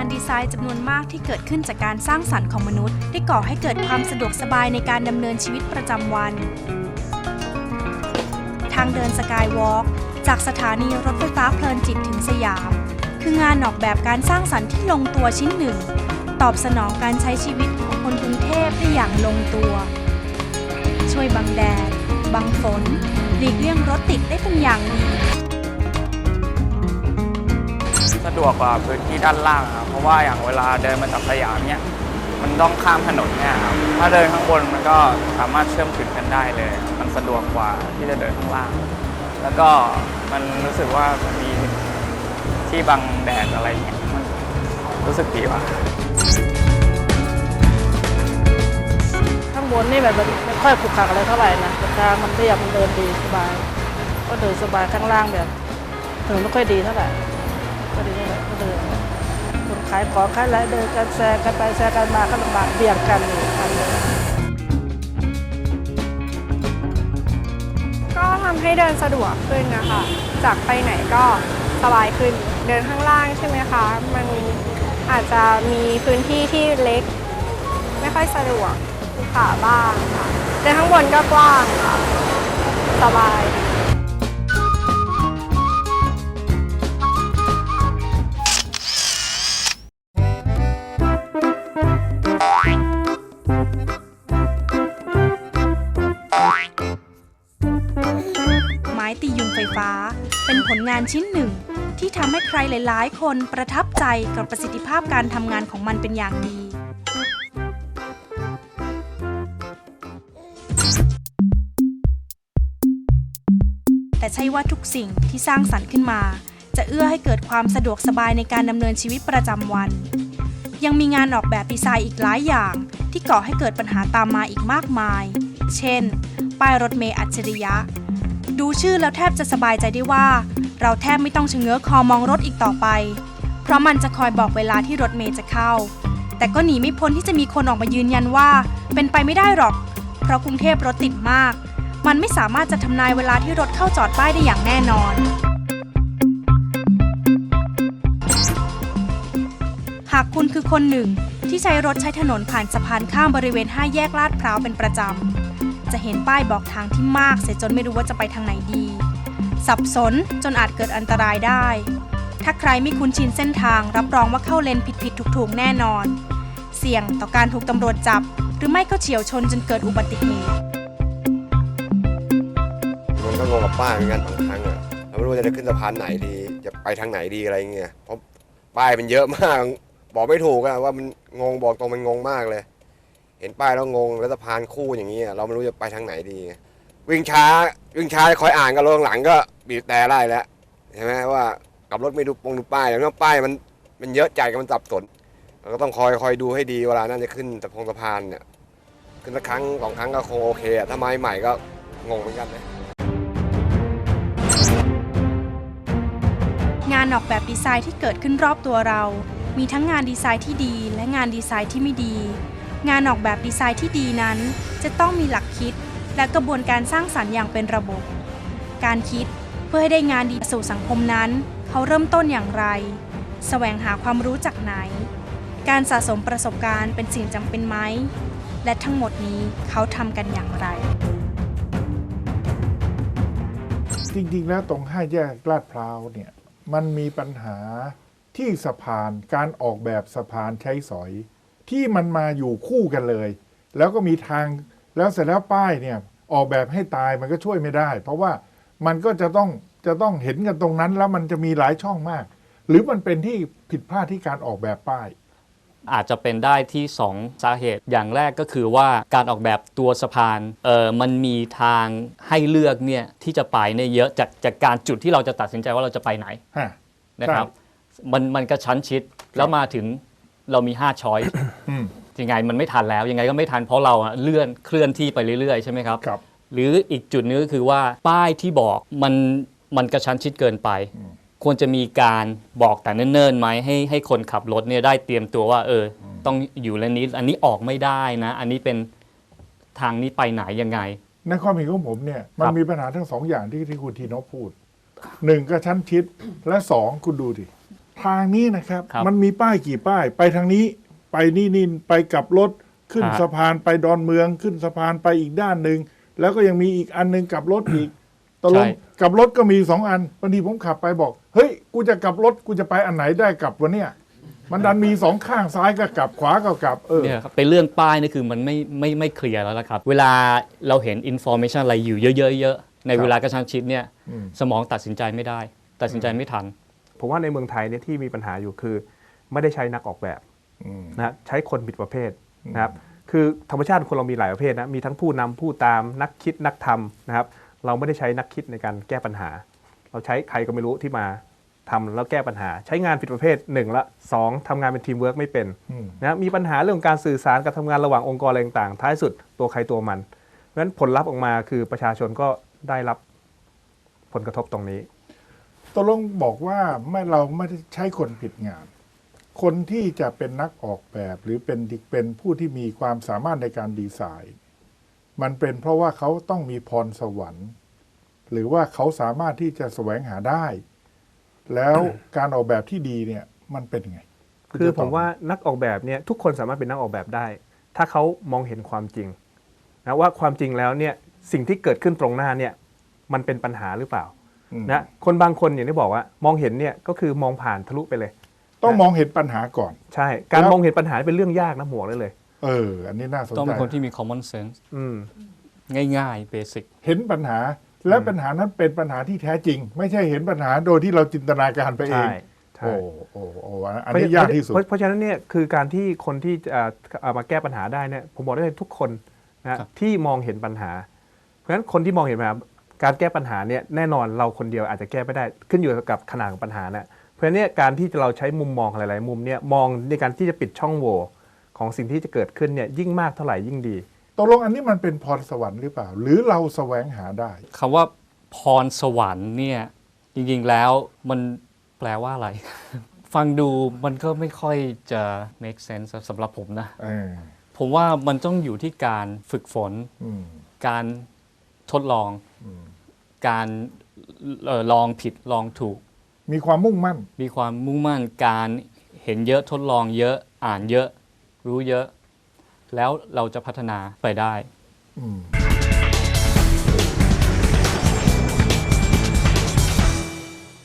านดีไซน์จำนวนมากที่เกิดขึ้นจากการสร้างสรรค์ของมนุษย์ ได้ก่อให้เกิดความสะดวกสบายในการดำเนินชีวิตประจำวัน ทางเดินสกายวอล์กจากสถานีรถไฟฟ้าเพลินจิตถึงสยาม คืองานออกแบบการสร้างสรรค์ที่ลงตัวชิ้นหนึ่ง ตอบสนองการใช้ชีวิตของคนกรุงเทพได้อย่างลงตัว ช่วยบังแดดบังฝนหลีกเลี่ยงรถติดได้เป็นอย่างดี ดวกกว่าพื้นที่ด้านล่างครับเพราะว่าอย่างเวลาเดินมาจากสยามเนี่ยมันต้องข้ามถนนเนี่ยครับถ้าเดินข้างบนมันก็สามารถเชื่อมถึงกันได้เลย มันสะดวกกว่าที่จะเดินข้างล่าง แล้วก็มันรู้สึกว่ามีที่บังแดดอะไรเงี้ยมันรู้สึกดีว่าข้างบนนี่แบบมันไม่ค่อยขรุขระอะไรเท่าไหร่นะแต่ทางมันเรียบมันเดินดีสบาย ก็เดินสบายข้างล่างแบบถนนไม่ค่อยดีเท่าไหร่ ก็ดีเท่าไหร่ก็เดินคนขายของขายอะไรเดินกันแซงกันไปแซงกันมาก็ลำบากเบี่ยงกันกันก็ทำให้เดินสะดวกขึ้นนะคะ จากไปไหนก็สบายขึ้นเดินข้างล่างใช่ไหมคะ มันอาจจะมีพื้นที่ที่เล็ก ไม่ค่อยสะดวกขาบ้างค่ะเดินข้างบนก็กว้างค่ะ สบาย ฟ้า เป็นผลงานชิ้นหนึ่ง ที่ทำให้ใครหลาย ๆ คนประทับใจกับประสิทธิภาพการทำงานของมันเป็นอย่างดีแต่ใช่ว่าทุกสิ่งที่สร้างสรรค์ขึ้นมา จะเอื้อให้เกิดความสะดวกสบายในการดำเนินชีวิตประจำวัน ยังมีงานออกแบบดีไซน์อีกหลายอย่าง ที่ก่อให้เกิดปัญหาตามมาอีกมากมาย เช่น ป้ายรถเมล์อัจฉริยะ ดูชื่อแล้วแทบจะสบายใจได้ว่า เราแทบไม่ต้องชะเง้อคอมองรถอีกต่อไป เพราะมันจะคอยบอกเวลาที่รถเมล์จะเข้า แต่ก็หนีไม่พ้นที่จะมีคนออกมายืนยันว่า เป็นไปไม่ได้หรอก เพราะกรุงเทพรถติดมาก มันไม่สามารถจะทำนายเวลาที่รถเข้าจอดป้ายได้อย่างแน่นอน หากคุณคือคนหนึ่งที่ใช้รถใช้ถนนผ่านสะพานข้ามบริเวณ5แยกลาดพร้าวเป็นประจำ จะเห็นป้ายบอกทางที่มาก เสียจนไม่รู้ว่าจะไปทางไหนดี สับสนจนอาจเกิดอันตรายได้ ถ้าใครไม่คุ้นชินเส้นทาง รับรองว่าเข้าเลนผิดผิดถูกๆแน่นอน เสี่ยงต่อการถูกตำรวจจับ หรือไม่ก็เฉียวชนจนเกิดอุบัติเหตุมันก็งงกับป้ายเหมือนกันบางครั้งอะเราไม่รู้ว่าจะขึ้นสะพานไหนดี จะไปทางไหนดีอะไรเงี้ยเพราะป้ายมันเยอะมาก บอกไม่ถูกอะว่ามันงงบอกตรงมันงงมากเลย เห็นป้ายแล้วงงแล้วสะพานคู่อย่างนี้เราไม่รู้จะไปทางไหนดี วิ่งช้าวิ่งช้าคอยอ่านกันลงหลังก็บีบแต่ไล่แล้วใช่ไหมว่าขับรถไม่ดูปงดูป้ายแล้วป้ายมันมันเยอะใจกันมันสับสนเราก็ต้องคอยคอยดูให้ดีเวลานั้นจะขึ้นสะพงสะพานเนี่ยขึ้นสักครั้งสองครั้งก็คงโอเคอะถ้าไม้ใหม่ก็งงเหมือนกันเลยงานออกแบบดีไซน์ที่เกิดขึ้นรอบตัวเรา มีทั้งงานดีไซน์ที่ดีและงานดีไซน์ที่ไม่ดี งานออกแบบดีไซน์ที่ดีนั้น จะต้องมีหลักคิดและกระบวนการสร้างสรรค์อย่างเป็นระบบ การคิดเพื่อให้ได้งานดีสู่สังคมนั้น เขาเริ่มต้นอย่างไร แสวงหาความรู้จากไหน การสะสมประสบการณ์เป็นสิ่งจำเป็นไหม และทั้งหมดนี้เขาทำกันอย่างไร จริงๆ แล้วตรงห้าแยกลาดพร้าวเนี่ยมันมีปัญหาที่สะพานการออกแบบสะพานใช้สอย ที่มันมาอยู่คู่กันเลย แล้วก็มีทางแล้วเสร็จแล้วป้ายเนี่ยออกแบบให้ตายมันก็ช่วยไม่ได้ เพราะว่ามันก็จะต้องจะต้องเห็นกันตรงนั้น แล้วมันจะมีหลายช่องมาก หรือมันเป็นที่ผิดพลาดที่การออกแบบป้าย อาจจะเป็นได้ที่ 2 สาเหตุอย่างแรกก็คือว่าการออกแบบตัวสะพานเออมันมีทางให้เลือกเนี่ยที่จะไปเนี่ยเยอะจากจากการจุดที่เราจะตัดสินใจว่าเราจะไปไหนฮะนะครับ มันมันก็ชั้นชิดแล้วมาถึง เรามี5ช้อยอืมยังไงมันไม่ทันแล้วยังไงก็ไม่ทันเพราะเราอะเลื่อนเคลื่อนที่ไปเรื่อยๆใช่ไหมครับครับ หรืออีกจุดนึงก็คือว่าป้ายที่บอกมันมันกระชั้นชิดเกินไป ควรจะมีการบอกแต่เนิ่นๆไหมให้ให้คนขับรถเนี่ยได้เตรียมตัวว่า เอออต้องอยู่เลนนี้ อันนี้ออกไม่ได้นะ อันนี้เป็นทางนี้ไปไหนยังไงในความเห็นของผมเนี่ยมันครับมีปัญหาทั้งสองอย่างที่ที่คุณทีโนพูดหนึ่งก็ชั้นชิดและสองคุณดูดิ ทางนี้นะครับ ครับมันมีป้ายกี่ป้าย ไปทางนี้ ไปนี่นี่ไปกลับรถขึ้นฮะสะพานไปดอนเมืองขึ้นสะพานไปอีกด้านหนึ่งแล้วก็ยังมีอีกอันหนึงกลับรถอีกตกลงกลับรถก็มีสองอันบางทีผมขับไปบอก เฮ้ย กูจะกลับรถกูจะไปอันไหนได้กลับวะเนี่ย มันดันมีสองข้างซ้ายก็กลับขวาก็กลับเออ เนี่ยครับเป็นเรื่องป้ายนี่คือมันไม่ไม่ไม่เคลียร์แล้วละครับ เวลาเราเห็นอินโฟ a t ชันอะไรอยู่เยอะๆๆในเวลากระชั้นชิดเนี่ยอืมสมองตัดสินใจไม่ได้ ตัดสินใจไม่ทัน ผมว่าในเมืองไทยเนี่ยที่มีปัญหาอยู่คือ ไม่ได้ใช้นักออกแบบอืมนะฮะใช้คนผิดประเภทนะครับคือธรรมชาติคนเรามีหลายประเภทนะมีทั้งผู้นำผู้ตามนักคิดนักทำนะครับ เราไม่ได้ใช้นักคิดในการแก้ปัญหา เราใช้ใครก็ไม่รู้ที่มาทำแล้วแก้ปัญหา ใช้งานผิดประเภทหนึ่งละสองทำงานเป็นทีมเวิร์กไม่เป็นอืมนะมีปัญหาเรื่องของการสื่อสารการทำงานระหว่างองค์กรอะไรต่างๆท้ายสุดตัวใครตัวมันเพราะฉะนั้นผลลัพธ์ออกมาคือประชาชนก็ได้รับผลกระทบตรงนี้ ตกลงบอกว่าไม่เราไม่ได้ใช้คนผิดงาน คนที่จะเป็นนักออกแบบ หรือเป็นเป็นผู้ที่มีความสามารถในการดีไซน์ มันเป็นเพราะว่าเขาต้องมีพรสวรรค์ หรือว่าเขาสามารถที่จะแสวงหาได้ แล้วการออกแบบที่ดีเนี่ยมันเป็นไง คือผมว่านักออกแบบเนี่ยทุกคนสามารถเป็นนักออกแบบได้ ถ้าเขามองเห็นความจริงนะว่าความจริงแล้วเนี่ยสิ่งที่เกิดขึ้นตรงหน้าเนี่ยมันเป็นปัญหาหรือเปล่า นะคนบางคนอย่างที่บอกว่ามองเห็นเนี่ยก็คือมองผ่านทะลุไปเลย ต้องมองเห็นปัญหาก่อน ใช่ การแล้วมองเห็นปัญหาเป็นเรื่องยากนะหมวกเลยเลยเออ อันนี้น่าสนต้องใจเป็นคนที่มี common sense อืมง่ายๆ basic เห็นปัญหาและปัญหานั้นเป็นปัญหาที่แท้จริง ไม่ใช่เห็นปัญหาโดยที่เราจินตนาการไปเอใช่งใช่โอ้โอ้โอ้อันนี้ยากที่สุดเพราะเพราะฉะนั้นเนี่ยคือการที่คนที่จะอ่าเอามาแก้ปัญหาได้เนี่ยผมบอกได้เลยทุกคนนะครับที่มองเห็นปัญหา เพราะฉะนั้นคนที่มองเห็นปัญหา การแก้ปัญหาเนี่ยแน่นอนเราคนเดียวอาจจะแก้ไม่ได้ขึ้นอยู่กับขนาดของปัญหานะเพราะฉะนั้นเนี่ยการที่เราใช้มุมมองหลาย ๆ มุมเนี่ยมองในการที่จะปิดช่องโหว่ของสิ่งที่จะเกิดขึ้นเนี่ยยิ่งมากเท่าไหร่ยิ่งดีตกลงอันนี้มันเป็นพรสวรรค์หรือเปล่า หรือเราแสวงหาได้คำว่าพรสวรรค์เนี่ยจริง ๆ แล้วมันแปลว่าอะไร ฟังดูมันก็ไม่ค่อยจะ make sense สำหรับผมนะเออผมว่ามันต้องอยู่ที่การฝึกฝนอืมการทดลองอืม การเอ่อลองผิดลองถูก มีความมุ่งมั่น มีความมุ่งมั่นการเห็นเยอะทดลองเยอะอ่านเยอะ รู้เยอะ แล้วเราจะพัฒนาไปได้ อืม